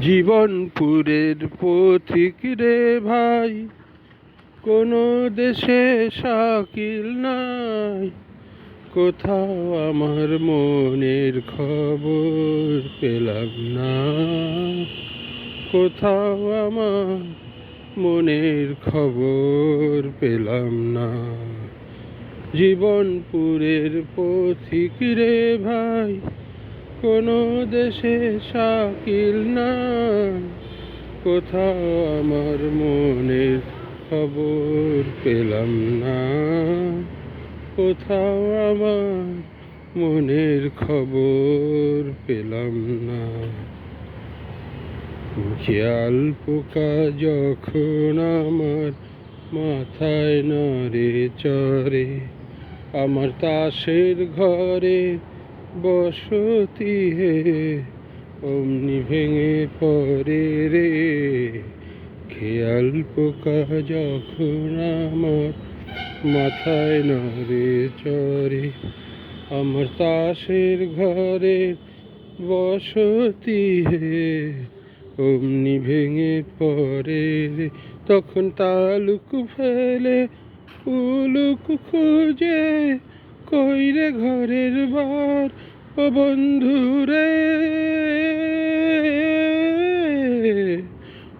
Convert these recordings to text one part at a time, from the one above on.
জীবনপুরের পথিক রে ভাই, কোনো দেশে শাকিল নাই। কোথাও আমার মনের খবর পেলাম না। কোথাও আমার মনের খবর পেলাম না। জীবনপুরের পথিক রে ভাই কোনো দেশে শাকিল না। কোথাও আমার মনের খবর পেলাম না। কোথাও আমার মনের খবর পেলাম না। খেয়াল পোকা যখন আমার মাথায় নড়ে চড়ে, আমার তাসের ঘরে বসতি হে, অমনি ভেঙে পরে রে। খেয়াল পোকা যখন আমার মাথায় নড়ে চড়ে, আমার তাসের ঘরে বসতি হে, অমনি ভেঙে পড়ে তখন তালুক ফেলে, উলুক খুঁজে, কইরে ঘরের বার ও বন্ধুরে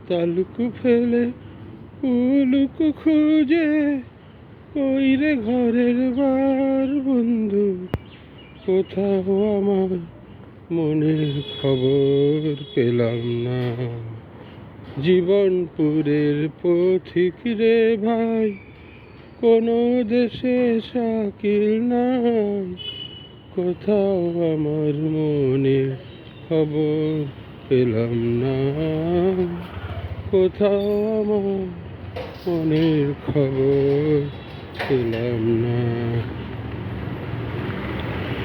তালুকু ফেলে, উলুক খুঁজে, ওই রে ঘরের বার বন্ধু। কোথাও আমার মনের খবর পেলাম না। জীবনপুরের পথিক রে ভাই, কোনো দেশে শাকিল নাই। কোথাও আমার মনে খবর পেলাম না। কোথাও আমার মনের খবর পেলাম না।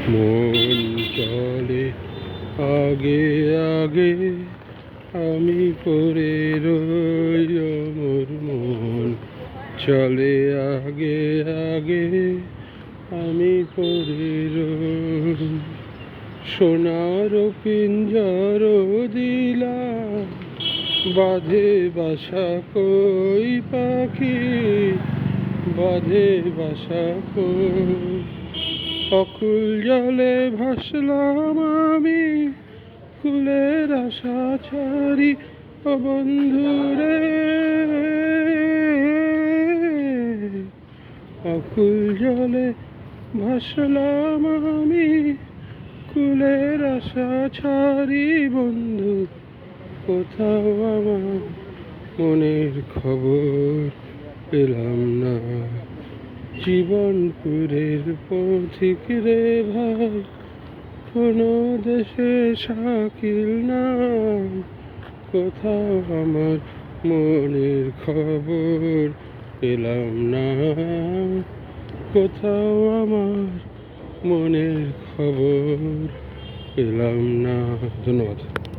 মন চলে আগে আগে আমি পড়ে রই মোর মন চলে আগে আগে আমি পড়ে রই সোনার পিঞ্জর দিলাম বাঁধে বাসা কই পাখি, বাঁধে বাসা কই। অকুল জলে ভাসলাম আমি কুলের আশা ছাড়ি, ও বন্ধুরে। অকুল জলে ভাসলাম আমি কুলের আশা ছাড়ি বন্ধু, কোথাও আমার মনের খবর পেলাম না। জীবনপুরের পথিক রে ভাই, কোনো দেশে শাকিল না কোথাও আমার মনের খবর পেলাম না। কোথাও আমার মনের খবর পেলাম না। ধন্যবাদ।